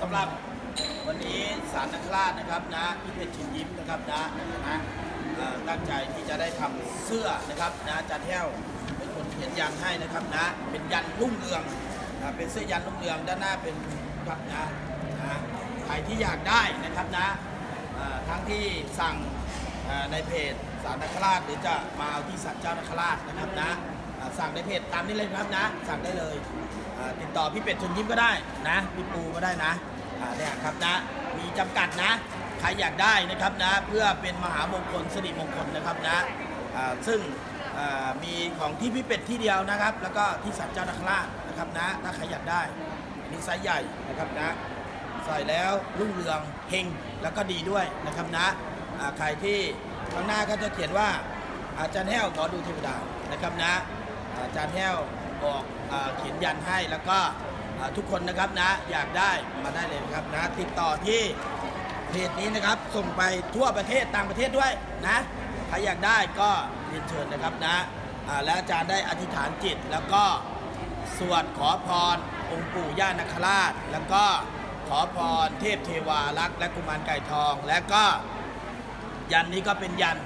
สำหรับวันนี้สารนักราชนะครับนะพี่เพชรชินยิ้มนะครับนะนะตั้งใจที่จะได้ทำเสื้อนะครับนะจารย์แห้วเป็นคนเขียนยันให้นะครับนะเป็นยันรุ่งเรืองนะเป็นเสื้อยันรุ่งเรืองด้านหน้าเป็นครับนะนะใครที่อยากได้นะครับนะทั้งที่สั่งในเพจสารนักราชหรือจะมาที่สัตว์เจ้านักราชนะครับนะ อ่อสั่งในเพจตามนี้เลยครับนะ สั่งได้เลยอ่าติดต่อพี่เป็ดชนยิ้มก็ได้นะพี่ปูก็ได้นะอ่าเนี่ยครับนะมีจำกัดนะใครอยากได้นะครับนะเพื่อเป็นมหามงคลสิริมงคลนะครับนะอ่าซึ่งอ่ามีของที่พี่เป็ดที่เดียวนะครับ แล้วก็ที่สันเจ้านักราชนะครับนะถ้าใครอยากได้อันนี้ไซส์ใหญ่นะครับนะ ใส่แล้วรุ่งเรืองเฮงแล้วก็ดีด้วยนะครับนะอ่าใครที่ข้างหน้าก็จะเขียนว่าอาจารย์แห้วขอดูเทวดานะครับนะ อาจารย์แห้วบอกเขียนยันให้แล้วก็ทุกคนนะครับนะอยากได้มาได้เลยนะครับนะติดต่อที่เพจนี้นะครับ ส่งไปทั่วประเทศต่างประเทศด้วยนะใครอยากได้ก็เรียนเชิญนะครับนะแล้วอาจารย์ได้อธิษฐานจิต แล้วก็สวดขอพรองค์ปู่ย่านาคราช แล้วก็ขอพรเทพเทวารักษ์และกุมารไก่ทอง และก็ยันนี้ก็เป็นยัน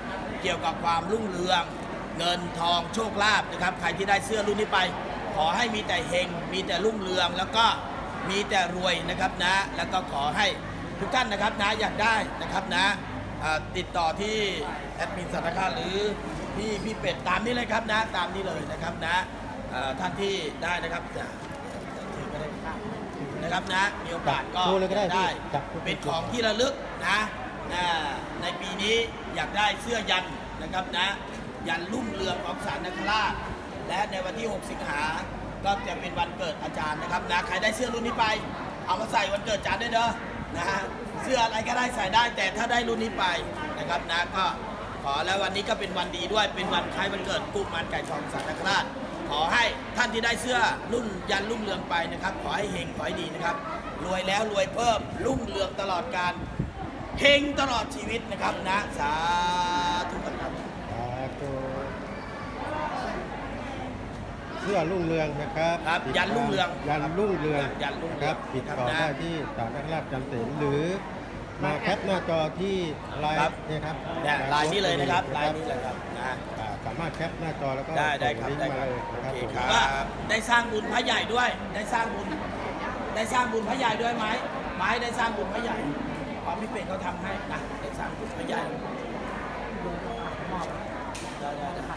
เกี่ยวกับความรุ่งเรือง เงินทองโชคลาภนะครับ ใครที่ได้เสื้อรุ่นนี้ไป ขอให้มีแต่เฮง มีแต่รุ่งเรือง แล้วก็มีแต่รวยนะครับนะ แล้วก็ขอให้ทุกท่านนะครับนะอยากได้นะครับนะอ่าติดต่อที่แอดมินสารคาหรือพี่พี่เป็ดตามนี้เลยครับนะ ตามนี้เลยนะครับนะอ่าท่านที่ได้นะครับจะถือไปได้นะครับนะมีโอกาสก็โชว์เลยก็ได้พี่ได้จับเป็นของที่ระลึกนะนะในปีนี้อยากได้เสื้อยันนะครับนะ ยันรุ่งเรืองของสารนคราช และในวันที่ 6 สิงหา ก็จะเป็นวันเกิดอาจารย์นะครับนะ ใครได้เสื้อรุ่นนี้ไป เอามาใส่วันเกิดอาจารย์ด้วยเด้อ นะฮะ เสื้ออะไรก็ได้ใส่ได้ แต่ถ้าได้รุ่นนี้ไปนะครับนะ ก็ขอแล้ววันนี้ก็เป็นวันดีด้วย เป็นวันคล้ายวันเกิดกุมารไก่ทองสารนคราช ขอให้ท่านที่ได้เสื้อรุ่นยันรุ่งเรืองไปนะครับ ขอให้เฮงขอให้ดีนะครับ รวยแล้วรวยเพิ่มรุ่งเรืองตลอดการเฮงตลอดชีวิตนะครับนะ สาธุครับสาธุ เสื้อรุ่งเรืองนะครับครับติดยันรุ่งเรืองยันรุ่งเรืองยันรุ่งเรืองครับติดต่อครับนะได้ที่สารนักราชจำเสนหรือมาแคปหน้าจอที่ไลน์ครับ เนี่ยครับเนี่ยลายนี้เลยนะครับลายนี้เลยครับนะ อ่าสามารถแคปหน้าจอแล้วก็ได้ได้ครับส่งลิงได้ก์คมารับเลยโอนะครับเคผม ครับว่าได้สร้างบุญพระใหญ่ด้วย ได้สร้างบุญ ได้สร้างบุญพระใหญ่ด้วยไหมไม้ได้สร้างบุญพระใหญ่ความพิเป็นเขาทำให้นะได้สร้างบุญพระใหญ่ได้ ได้ได้